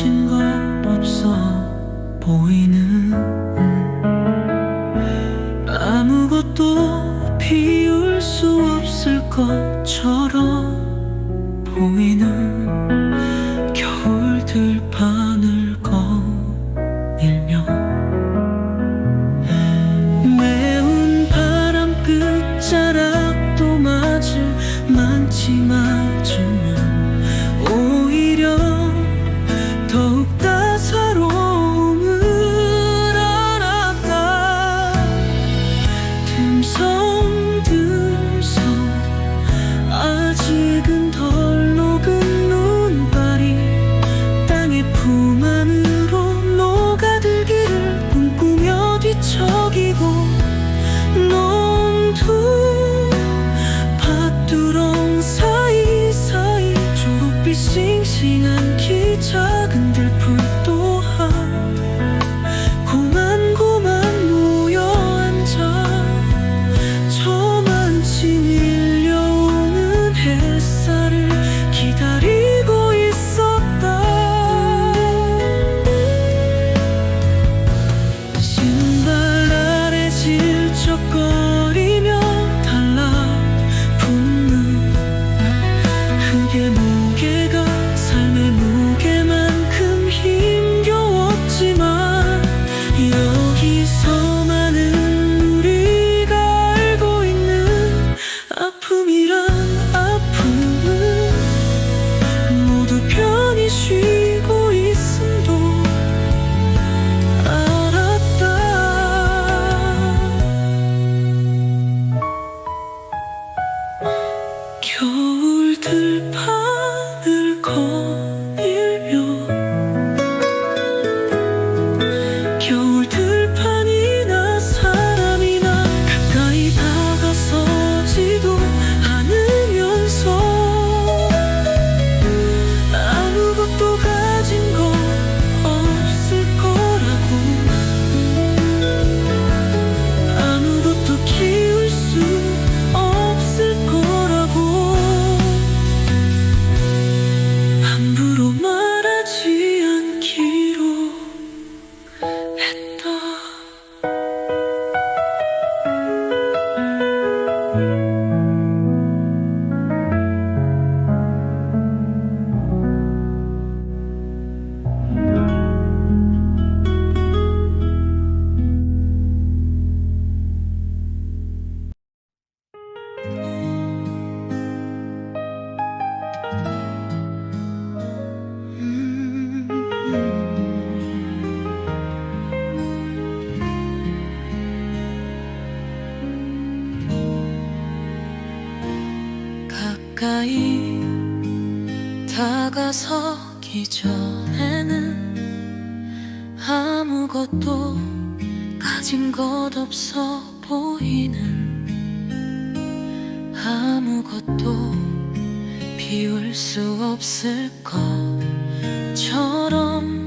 친구 없어 보이는. 아무것도 비울 수 없을 것 가까이 다가서기 전에는 아무것도 가진 것 없어 보이는 아무것도 비울 수 없을 것처럼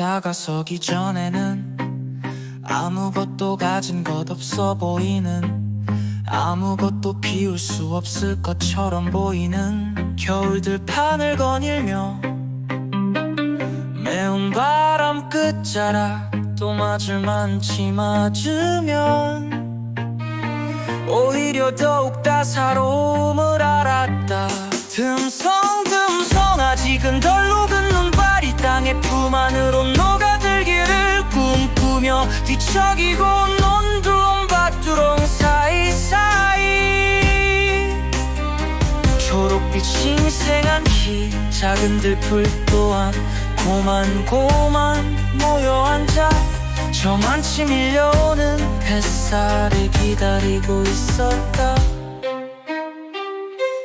다가서기 전에는 아무것도 가진 것 없어 보이는 아무것도 피울 수 없을 것처럼 보이는 겨울들판을 거닐며 매운 바람 끝자락 또 맞을 만치 맞으면 오히려 더욱 다사로움을 알았다. 듬성듬성 아직은 덜 녹은 뒤척이고 논두렁밭두렁 사이사이. 초록빛 신생한 키 작은 들풀 또한 고만고만 모여 앉아. 저만치 밀려오는 햇살을 기다리고 있었다.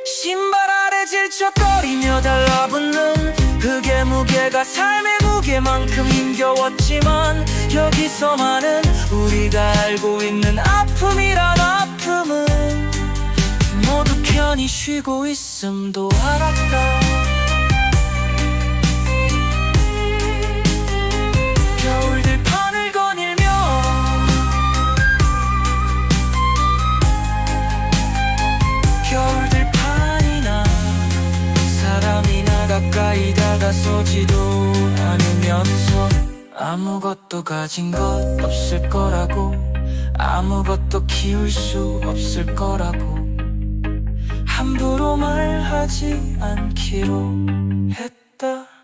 신발 아래 질척거리며 달라붙는 그게 무게가 삶의 무게만큼 힘겨웠지만 여기서만은 우리가 알고 있는 아픔이란 아픔은 모두 편히 쉬고 있음도 알았다 가까이 다가서지도 않으면서 아무것도 가진 것 없을 거라고 아무것도 키울 수 없을 거라고. 함부로 말하지 않기로 했다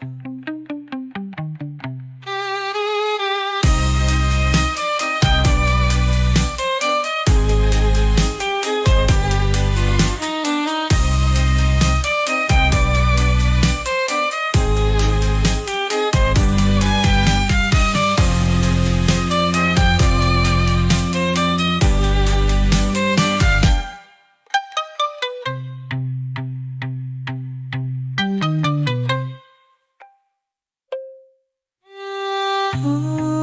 Oh.